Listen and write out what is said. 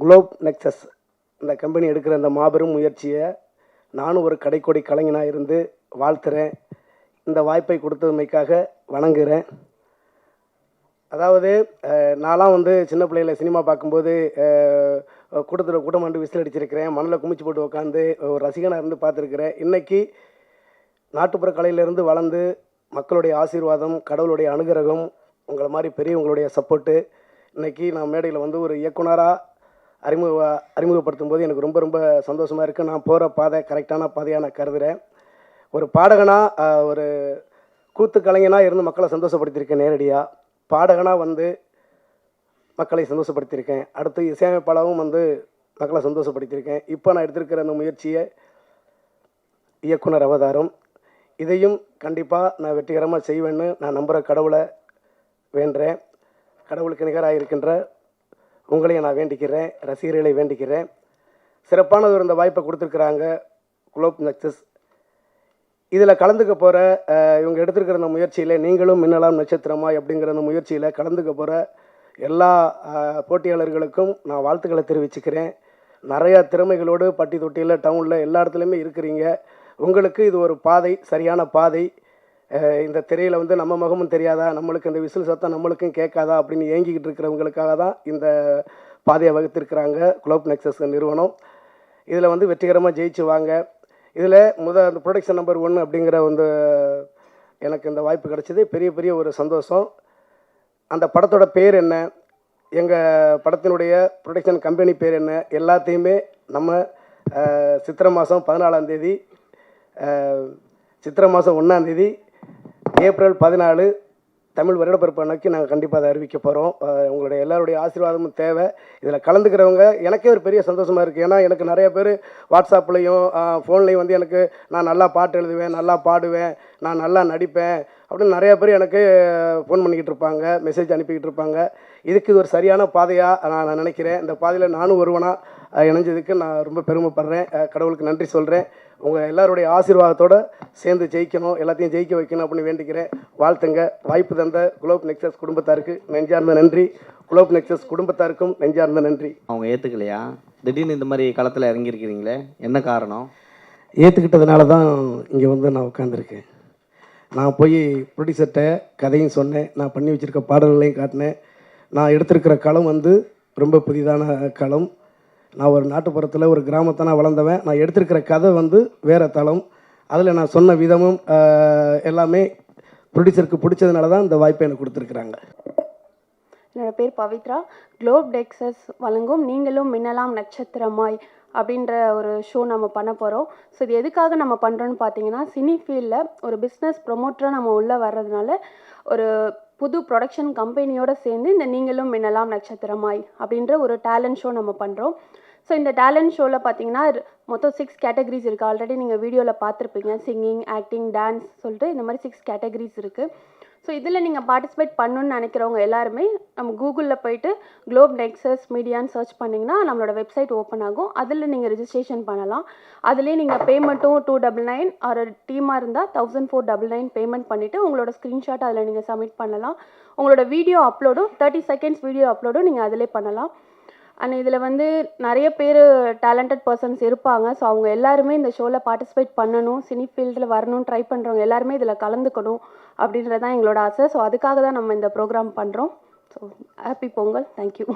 Globe nexus இந்த company எடுக்கிற இந்த மாபெரும் முயற்சியை நானும் ஒரு கடைக்கோடி கலைஞனாக இருந்து வாழ்த்துறேன். இந்த வாய்ப்பை கொடுத்தமைக்காக வணங்குகிறேன் அதாவது நான்லாம் வந்து சின்ன பிள்ளையில சினிமா பார்க்கும்போது கூட்டத்தில் கூட்டமாண்டு வந்து விசில் அடிச்சிருக்கிறேன். மண்ணில் குமிச்சு போட்டு உட்காந்து ஒரு ரசிகனாக இருந்து பார்த்துருக்குறேன். இன்றைக்கி நாட்டுப்புற கலையிலேருந்து வளர்ந்து மக்களுடைய ஆசீர்வாதம் கடவுளுடைய அனுகிரகம் உங்களை மாதிரி பெரியவங்களுடைய சப்போர்ட்டு இன்னைக்கு நான் மேடையில் வந்து ஒரு இயக்குனராக அறிமுக அறிமுகப்படுத்தும் போது எனக்கு ரொம்ப ரொம்ப சந்தோஷமாக இருக்குது நான் போகிற பாதை கரெக்டான பாதையாக நான் கருதுகிறேன் ஒரு பாடகனாக ஒரு கூத்து கலைஞனாக இருந்து மக்களை சந்தோஷப்படுத்தியிருக்கேன் நேரடியாக பாடகனாக வந்து மக்களை சந்தோஷப்படுத்தியிருக்கேன். அடுத்து இசையமைப்பாளரும் வந்து மக்களை சந்தோஷப்படுத்தியிருக்கேன். இப்போ நான் எடுத்திருக்கிற அந்த முயற்சியை இயக்குனர் அவதாரம். இதையும் கண்டிப்பாக நான் வெற்றிகரமாக செய்வேன்னு நான் நம்புகிற கடவுளை வேண்டுறேன் கடவுளுக்கு நிகராக இருக்கின்ற உங்களையும் நான் வேண்டிக்கிறேன் ரசிகர்களை வேண்டிக்கிறேன். சிறப்பானது இந்த வாய்ப்பை கொடுத்துருக்குறாங்க குலோப் நக்சஸ் இதில் கலந்துக்க போகிற இவங்க எடுத்திருக்கிற அந்த முயற்சியில் நீங்களும் மின்னலாம் நட்சத்திரமா அப்படிங்கிற அந்த முயற்சியில் கலந்துக்க போகிற எல்லா போட்டியாளர்களுக்கும் நான் வாழ்த்துக்களை தெரிவிச்சுக்கிறேன். நிறையா திறமைகளோடு பட்டி தொட்டியில் டவுனில் எல்லா இடத்துலையுமே இருக்கிறீங்க. உங்களுக்கு இது ஒரு பாதை சரியான பாதை. இந்த திரையில் வந்து நம்ம முகமும் தெரியாதா? நம்மளுக்கு இந்த விசில் சத்தம் நம்மளுக்கும் கேட்காதா? அப்படின்னு ஏங்கிக்கிட்டு இருக்கிறவங்களுக்காக தான் இந்த பாதையை வகுத்திருக்கிறாங்க குளோப் நெக்ஸஸ் நிறுவனம். இதில் வந்து வெற்றிகரமாக ஜெயிச்சு வாங்க. இதில் முத அந்த ப்ரொடக்ஷன் நம்பர் ஒன்று அப்படிங்கிற வந்து எனக்கு இந்த வாய்ப்பு கிடைச்சது. பெரிய பெரிய ஒரு சந்தோஷம். அந்த படத்தோட பேர் என்ன? எங்கள் படத்தினுடைய ப்ரொடக்ஷன் கம்பெனி பேர் என்ன? எல்லாத்தையுமே நம்ம சித்திரை மாதம் பதினாலாம் தேதி சித்திரை மாதம் ஒன்றாந்தேதி ஏப்ரல் பதினாலு தமிழ் வருடப்பிறப்பு அன்னைக்கு நாங்கள் கண்டிப்பாக அதை அறிவிக்க போகிறோம் உங்களுடைய எல்லாருடைய ஆசீர்வாதமும் தேவை. இதில் கலந்துக்கிறவங்க எனக்கே ஒரு பெரிய சந்தோஷமாக இருக்குது ஏன்னா எனக்கு நிறைய பேர் வாட்ஸ்அப்லேயும் ஃபோன்லேயும் வந்து எனக்கு நான் நல்லா பாட்டு எழுதுவேன் நல்லா பாடுவேன். நான் நல்லா நடிப்பேன் அப்படின்னு நிறைய பேர் எனக்கு ஃபோன் பண்ணிக்கிட்டு இருப்பாங்க மெசேஜ் அனுப்பிக்கிட்டு இருப்பாங்க. இதுக்கு இது ஒரு சரியான பாதையாக நான் நான் நினைக்கிறேன். இந்த பாதையில் நானும் ஒருவனாக இணைஞ்சதுக்கு நான் ரொம்ப பெருமைப்படுறேன். கடவுளுக்கு நன்றி சொல்கிறேன் உங்கள் எல்லாருடைய ஆசீர்வாதத்தோடு சேர்ந்து ஜெயிக்கணும் எல்லாத்தையும் ஜெயிக்க வைக்கணும் அப்படின்னு வேண்டிக்கிறேன். வாழ்த்துங்க. வாய்ப்பு தந்த குளோப் நெக்ஸஸ் குடும்பத்தாருக்கு நெஞ்சார்ந்த நன்றி. குளோப் நெக்ஸஸ் குடும்பத்தாருக்கும் நெஞ்சார்ந்த நன்றி. அவங்க ஏற்றுக்கலையா திடீர்னு இந்த மாதிரி களத்தில் இறங்கியிருக்கிறீங்களே? என்ன காரணம்? ஏற்றுக்கிட்டதுனால தான் இங்கே வந்து நான் உட்காந்துருக்கேன் நான் போய் ப்ரொடியூசர்கிட்ட கதையும் சொன்னேன். நான் பண்ணி வச்சுருக்க பாடல்களையும் காட்டினேன். நான் எடுத்திருக்கிற களம் வந்து ரொம்ப புதிதான களம். நான் ஒரு நாட்டுப்புறத்தில் ஒரு கிராமத்தை நான் வளர்ந்தவன். நான் எடுத்திருக்கிற கதை வந்து வேறு தளம். அதில் நான் சொன்ன விதமும் எல்லாமே ப்ரொடியூசருக்கு பிடிச்சதுனால தான் இந்த வாய்ப்பை எனக்கு கொடுத்துருக்குறாங்க. என்னோடய பேர் பவித்ரா. குளோப் டெக்ஸஸ் வழங்கும் நீங்களும் மின்னலாம் நட்சத்திரமாய் அப்படின்ற ஒரு ஷோ நம்ம பண்ண போகிறோம் ஸோ இது எதுக்காக நம்ம பண்ணுறோன்னு பார்த்தீங்கன்னா சினி ஃபீல்டில் ஒரு பிஸ்னஸ் ப்ரொமோட்டராக நம்ம உள்ளே வர்றதுனால ஒரு புது ப்ரொடக்ஷன் கம்பெனியோடு சேர்ந்து இந்த நீங்களும் மின்னலாம் நட்சத்திரமாய் அப்படின்ற ஒரு டேலண்ட் ஷோ நம்ம பண்ணுறோம் ஸோ இந்த டேலண்ட் ஷோவில் பார்த்தீங்கன்னா மொத்தம் சிக்ஸ் கேட்டகரிஸ் இருக்குது ஆல்ரெடி நீங்கள் வீடியோவில் பார்த்துருப்பீங்க சிங்கிங் ஆக்டிங் டான்ஸ் சொல்லிட்டு இந்த மாதிரி சிக்ஸ் கேட்டகரிஸ் இருக்குது ஸோ இதில் நீங்கள் பார்ட்டிசிபேட் பண்ணணும்னு நினைக்கிறவங்க எல்லாருமே நம்ம கூகுளில் போயிட்டு குளோப் நெக்ஸஸ் மீடியான்னு சர்ச் பண்ணிங்கன்னா நம்மளோட வெப்சைட் ஓப்பன் ஆகும். அதில் நீங்கள் ரிஜிஸ்ட்ரேஷன் பண்ணலாம். அதுலேயே நீங்கள் பேமெண்ட்டும் டூ டபுள் நைன் ஒரு டீமாக இருந்தால் thousand four double nine payment பண்ணிவிட்டு உங்களோட ஸ்க்ரீன்ஷாட் அதில் நீங்கள் சப்மிட் பண்ணலாம். உங்களோட வீடியோ அப்லோடும் தேர்ட்டி செகண்ட்ஸ் வீடியோ அப்லோடும் நீங்கள் அதிலே பண்ணலாம். அண்ட் இதில் வந்து நிறைய பேர் டேலண்டட் பர்சன்ஸ் இருப்பாங்க. ஸோ அவங்க எல்லாருமே இந்த ஷோவில் பார்ட்டிசிபேட் பண்ணணும் சினி ஃபீல்டில் வரணும் ட்ரை பண்ணுறவங்க எல்லாருமே இதில் கலந்துக்கணும் அப்படின்றது தான் எங்களோட ஆசை. ஸோ அதுக்காக தான் நம்ம இந்த ப்ரோக்ராம் பண்ணுறோம் ஸோ ஹாப்பி பொங்கல். தேங்க்யூ